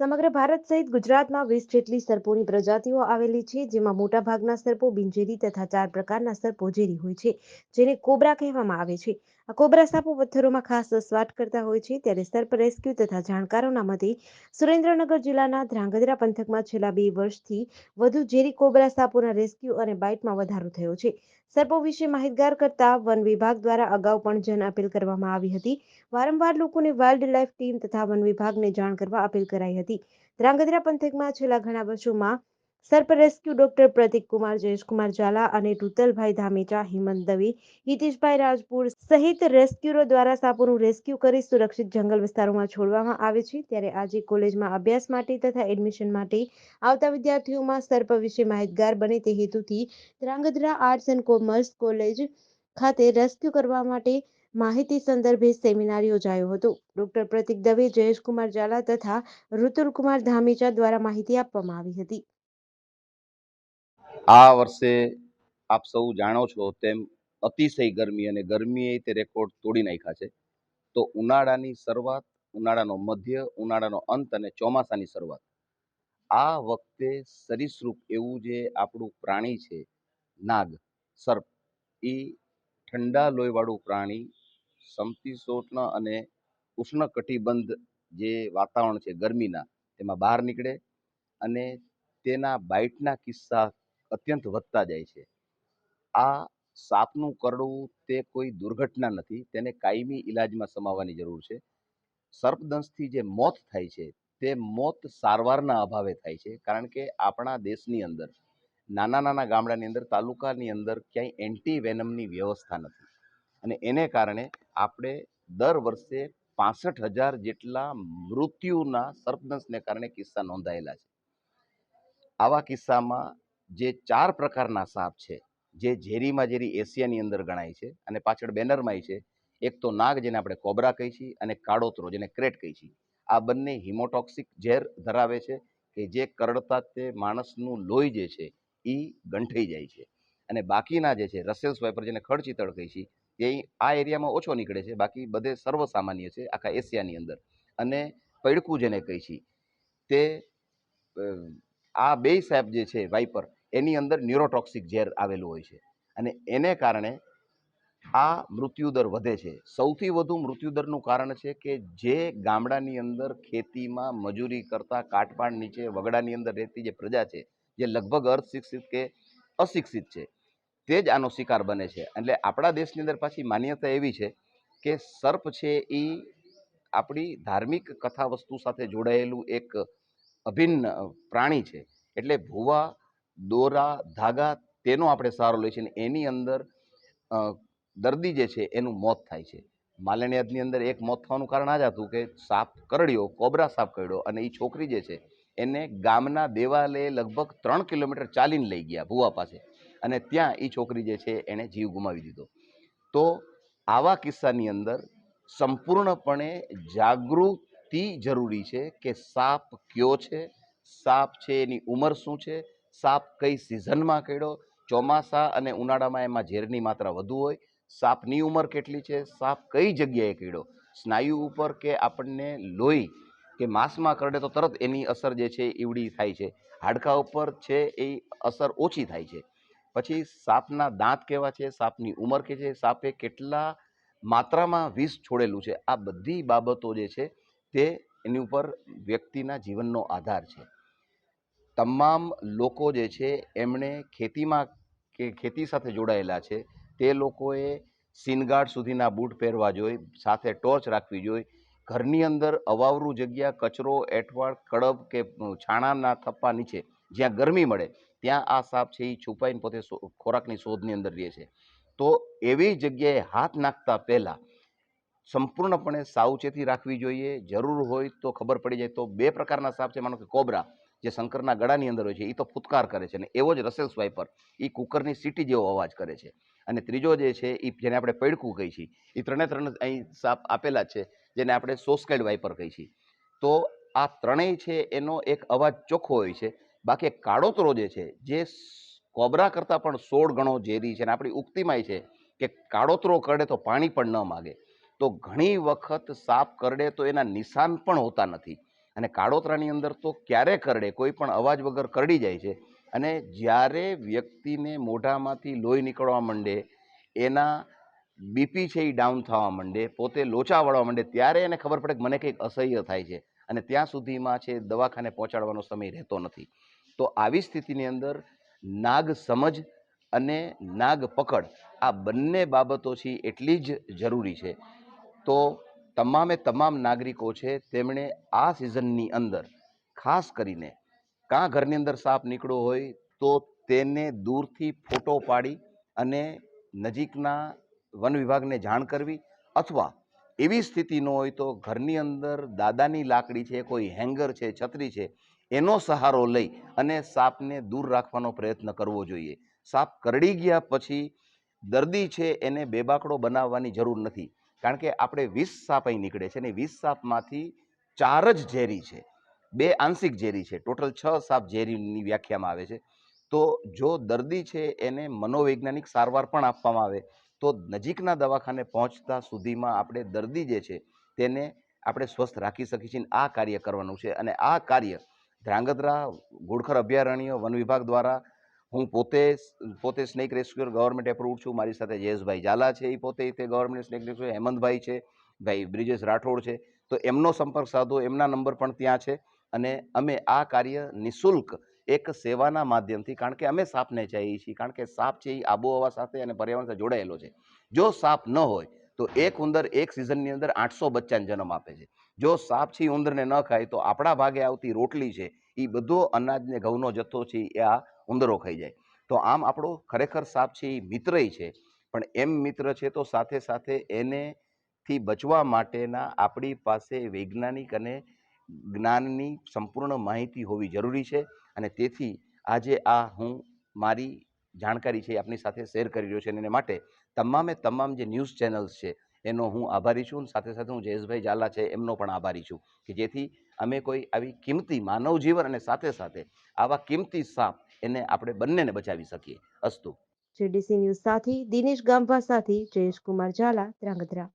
સમગ્ર ભારત સહિત ગુજરાતમાં વીસ જેટલી સર્પોની પ્રજાતિઓ આવેલી છે, જેમાં મોટાભાગના સર્પો બિનઝેરી તથા ચાર પ્રકારના સર્પો ઝેરી હોય છે, જેને કોબરા કહેવામાં આવે છે. આ કોબરા સાપો પથ્થરોમાં ખાસ સ્વાટ કરતા હોય છે, ત્યારે સર્પ રેસ્ક્યુ તથા જાણકારોના મતે સુરેન્દ્રનગર જિલ્લાના ધ્રાંગધ્રા પંથકમાં છેલ્લા બે વર્ષથી વધુ ઝેરી કોબરા સાપોના રેસ્ક્યુ અને બાઇટમાં વધારો થયો છે. સર્પો વિશે માહિતગાર કરતા વન વિભાગ દ્વારા અગાઉ પણ જન અપીલ કરવામાં આવી હતી. વારંવાર લોકોને વાઇલ્ડ લાઇફ ટીમ તથા વન વિભાગને જાણ કરવા અપીલ કરાઈ હતી. ધ્રાંગધ્રા પંથકમાં છેલ્લા ઘણા વર્ષોમાં સર્પ રેસ્ક્યુ ડોક્ટર પ્રતિક કુમાર જયેશકુમાર ઝાલા અને ટુતલભાઈ ધામેચા, હિમંત દવે, હિતેશભાઈ રાજપુર સહિત રેસ્ક્યુરો દ્વારા સાપોનું રેસ્ક્યુ કરી સુરક્ષિત જંગલ વિસ્તારોમાં છોડવામાં આવે છે. ત્યારે આજે કોલેજમાં અભ્યાસ માટે તથા એડમિશન માટે આવતા વિદ્યાર્થીઓમાં સર્પ વિશે માહિતગાર બને તે હેતુથી Dhrangadhra arts and commerce college ખાતે રેસ્ક્યુ કરવા માટે માહિતી સંદર્ભે સેમિનાર યોજાયો હતો. ડોક્ટર પ્રતિક દવે, જયેશકુમાર ઝાલા તથા ઋતુલકુમાર ધામીચા દ્વારા માહિતી આપવામાં આવી હતી. આ વર્ષે આપ સૌ જાણો છો તેમ અતિશય ગરમી અને ગરમીએ તે રેકોર્ડ તોડી નાખ્યા છે. તો ઉનાળાની શરૂઆત, ઉનાળાનો મધ્ય, ઉનાળાનો અંત અને ચોમાસાની શરૂઆત. આ વખતે સરીસૃપ એવું જે આપણું પ્રાણી છે, નાગ, સર્પ, એ ઠંડા લોહીવાળું પ્રાણી સમતીશોષ્ણ અને ઉષ્ણકટિબંધ જે વાતાવરણ છે ગરમીના, તેમાં બહાર નીકળે અને તેના બાઇટના કિસ્સા અત્યંત વધતા જાય છે. આ સાપનું કરડવું તે કોઈ દુર્ઘટના નથી. તેને કાયમી ઈલાજમાં સમાવવાની જરૂર છે. સર્પદંશથી જે મોત થાય છે, તે મોત સારવારના અભાવે થાય છે. કારણ કે આપણા દેશની અંદર, નાના નાના ગામડાની અંદર, તાલુકાની અંદર ક્યાંય એન્ટી વેનમની વ્યવસ્થા નથી. અને એને કારણે આપણે દર વર્ષે પાસઠ હજાર જેટલા મૃત્યુના સર્પદંશને કારણે કિસ્સા નોંધાયેલા છે. આવા કિસ્સામાં જે ચાર પ્રકારના સાપ છે જે ઝેરીમાં ઝેરી એશિયાની અંદર ગણાય છે અને પાછળ બેનરમાં છે, એક તો નાગ જેને આપણે કોબરા કહી છીએ અને કાળોતરો જેને ક્રેટ કહી છીએ. આ બંને હિમોટોક્સિક ઝેર ધરાવે છે કે જે કરડતા તે માણસનું લોહી જે છે એ ગંઠાઈ જાય છે. અને બાકીના જે છે રસેલ્સ વાઇપર જેને ખડચિતળ કહી છીએ તે આ એરિયામાં ઓછો નીકળે છે, બાકી બધે સર્વસામાન્ય છે આખા એશિયાની અંદર. અને પૈડકું જેને કહી છીએ, તે આ બે સાહેબ જે છે વાઇપર એની અંદર ન્યુરોટોક્સિક ઝેર આવેલું હોય છે. અને એને કારણે આ મૃત્યુદર વધે છે. સૌથી વધુ મૃત્યુદરનું કારણ છે કે જે ગામડાની અંદર ખેતીમાં મજૂરી કરતા કાટપાડ નીચે વગડાની અંદર રહેતી જે પ્રજા છે, જે લગભગ અર્ધશિક્ષિત કે અશિક્ષિત છે, તે જ આનો શિકાર બને છે. એટલે આપણા દેશની અંદર પાછી માન્યતા એવી છે કે સર્પ છે એ આપણી ધાર્મિક કથા વસ્તુ સાથે જોડાયેલું એક અભિન્ન પ્રાણી છે. એટલે ભૂવા દોરા, ધાગા તેનો આપણે સહારો લઈએ છીએ અને એની અંદર દર્દી જે છે એનું મોત થાય છે. માલણિયાદની અંદર એક મોત થવાનું કારણ આ જ હતું કે સાપ કરડ્યો, કોબરા સાપ કરડ્યો અને એ છોકરી જે છે એને ગામના દેવાલે લગભગ ત્રણ કિલોમીટર ચાલીને લઈ ગયા ભુવા પાસે અને ત્યાં એ છોકરી જે છે એણે જીવ ગુમાવી દીધો. તો આવા કિસ્સાની અંદર સંપૂર્ણપણે જાગૃતિ જરૂરી છે કે સાપ કયો છે, સાપ છે એની ઉંમર શું છે સાપ કઈ સિઝનમાં કર્યો ચોમાસા અને ઉનાળામાં એમાં ઝેરની માત્રા વધુ હોય. સાપની ઉંમર કેટલી છે? સાપ કઈ જગ્યાએ કર્યો સ્નાયુ ઉપર કે આપણને લોહી કે માંસમાં કરડે તો તરત એની અસર જે છે ઈવડી થાય છે. હાડકા ઉપર છે એ અસર ઓછી થાય છે. પછી સાપના દાંત કેવા છે? સાપની ઉંમર કે છે? સાપે કેટલા માત્રામાં વિષ છોડેલું છે? આ બધી બાબતો જે છે તે એની ઉપર વ્યક્તિના જીવનનો આધાર છે. તમામ લોકો જે છે, એમણે ખેતીમાં કે ખેતી સાથે જોડાયેલા છે. તે લોકોએ સીનગાર્ડ સુધીના બૂટ પહેરવા જોઈએ સાથે ટોર્ચ રાખવી જોઈએ ઘરની અંદર અવાવરું જગ્યા, કચરો એઠવાડ કડબ કે છાણાના થપ્પા નીચે, જ્યાં ગરમી મળે, ત્યાં આ સાપ છે એ છુપાઈને પોતે ખોરાકની શોધની અંદર રહે છે. તો એવી જગ્યાએ હાથ નાખતા પહેલાં સંપૂર્ણપણે સાવચેતી રાખવી જોઈએ. જરૂર હોય તો ખબર પડી જાય. તો બે પ્રકારના સાપ છે. માનો કે કોબરા. જે શંકરના ગળાની અંદર હોય છે એ તો ફૂતકાર કરે છે અને એવો જ રસેલ્સ વાઇપર એ કુકરની સીટી જેવો અવાજ કરે છે. અને ત્રીજો જે છે એ જેને આપણે પૈડકું કહીએ છીએ એ ત્રણે ત્રણ અહીં સાપ આપેલા છે, જેને આપણે સોસ્કેડ વાઇપર કહીએ છીએ. તો આ ત્રણેય છે, એનો એક અવાજ ચોખ્ખો હોય છે. બાકી કાળોતરો જે છે, જે કોબરા કરતાં પણ સોળ ગણો ઝેરી છે અને આપણી ઉક્તિમાંય છે કે કાળોતરો કરડે તો પાણી પણ ન માગે. તો ઘણી વખત સાપ કરડે તો એના નિશાન પણ હોતા નથી. અને કાળોતરાની અંદર તો ક્યારે કરડે? કોઈ પણ અવાજ વગર કરડી જાય છે. અને જ્યારે વ્યક્તિને મોઢામાંથી લોહી નીકળવા માંડે, એના બીપી છે એ ડાઉન થવા માંડે, પોતે લોચા વળવા માંડે, ત્યારે એને ખબર પડે કે મને કંઈક અસહ્ય થાય છે અને ત્યાં સુધીમાં છે દવાખાને પહોંચાડવાનો સમય રહેતો નથી. તો આવી સ્થિતિની અંદર નાગ સમજ અને નાગ પકડ આ બંને બાબતો છે એટલી જ જરૂરી છે. તો તમામે તમામ નાગરિકો છે, તેમણે આ સિઝનની અંદર, ખાસ કરીને કાં ઘરની અંદર સાપ નીકળ્યો હોય, તો તેને દૂરથી ફોટો પાડી અને નજીકના વન વિભાગને જાણ કરવી અથવા એવી સ્થિતિ ન હોય તો ઘરની અંદર દાદાની લાકડી છે, કોઈ હેંગર છે, છત્રી છે, એનો સહારો લઈ અને સાપને દૂર રાખવાનો પ્રયત્ન કરવો જોઈએ. સાપ કરડી ગયા પછી દર્દી છે, એને બેબાકડો બનાવવાની જરૂર નથી. કારણ કે આપણે વીસ સાપ અહીં નીકળે છે અને વીસ સાપમાંથી ચાર જ ઝેરી છે. બે આંશિક ઝેરી છે. ટોટલ છ સાપ ઝેરીની વ્યાખ્યામાં આવે છે. તો જો દર્દી છે એને મનોવૈજ્ઞાનિક સારવાર પણ આપવામાં આવે, તો નજીકના દવાખાને પહોંચતા સુધીમાં આપણે દર્દી જે છે તેને આપણે સ્વસ્થ રાખી શકીએ છીએ આ કાર્ય કરવાનું છે. અને આ કાર્ય ધ્રાંગધ્રા ઘોડખર અભયારણ્ય, વન વિભાગ દ્વારા હું પોતે પોતે સ્નેક રેસ્ક્યુઅર ગવર્મેન્ટ એપ્રુવ છું. મારી સાથે જયેશભાઈ ઝાલા છે એ પોતે તે ગવર્મેન્ટ સ્નેક રેસ્ક્યુઅર હેમંતભાઈ છે, ભાઈ બ્રિજેશ રાઠોડ છે. તો એમનો સંપર્ક સાધો, એમના નંબર પણ ત્યાં છે. અને અમે આ કાર્ય નિઃશુલ્ક એક સેવાના માધ્યમથી, કારણ કે અમે સાપને ચાહીએ છીએ, કારણ કે સાપ છે એ આબોહવા સાથે અને પર્યાવરણ સાથે જોડાયેલો છે. જો સાપ ન હોય, તો એક ઉંદર એક સિઝનની અંદર આઠસો બચ્ચાને જન્મ આપે છે. જો સાપ છે ઉંદરને ન ખાય, તો આપણા ભાગે આવતી રોટલી છે એ બધો અનાજને, ઘઉંનો જથ્થો છે એ આ ઉંદરો ખાઈ જાય. તો આમ આપણો ખરેખર સાપ છે એ મિત્રય છે. પણ એમ મિત્ર છે તો સાથે સાથે એને થી બચવા માટેના આપણી પાસે વૈજ્ઞાનિક અને જ્ઞાનની સંપૂર્ણ માહિતી હોવી જરૂરી છે. અને તેથી આજે આ હું મારી જાણકારી છે એ આપની સાથે શેર કરી રહ્યો છે. અને એને માટે તમામે તમામ જે ન્યૂઝ ચેનલ્સ છે એનો હું આભારી છું. અને સાથે સાથે હું જયેશભાઈ ઝાલા છે એમનો પણ આભારી છું. કે જેથી અમે કોઈ આવી કિંમતી માનવ જીવન અને સાથે સાથે આવા કિંમતી સાપ એને આપણે બંનેને બચાવી શકીએ. અસ્તુ. જેડીસી ન્યૂઝ સાથે દિનેશ ગામવા સાથે જયેશ કુમાર ઝાલા, ધ્રાંગધ્રા.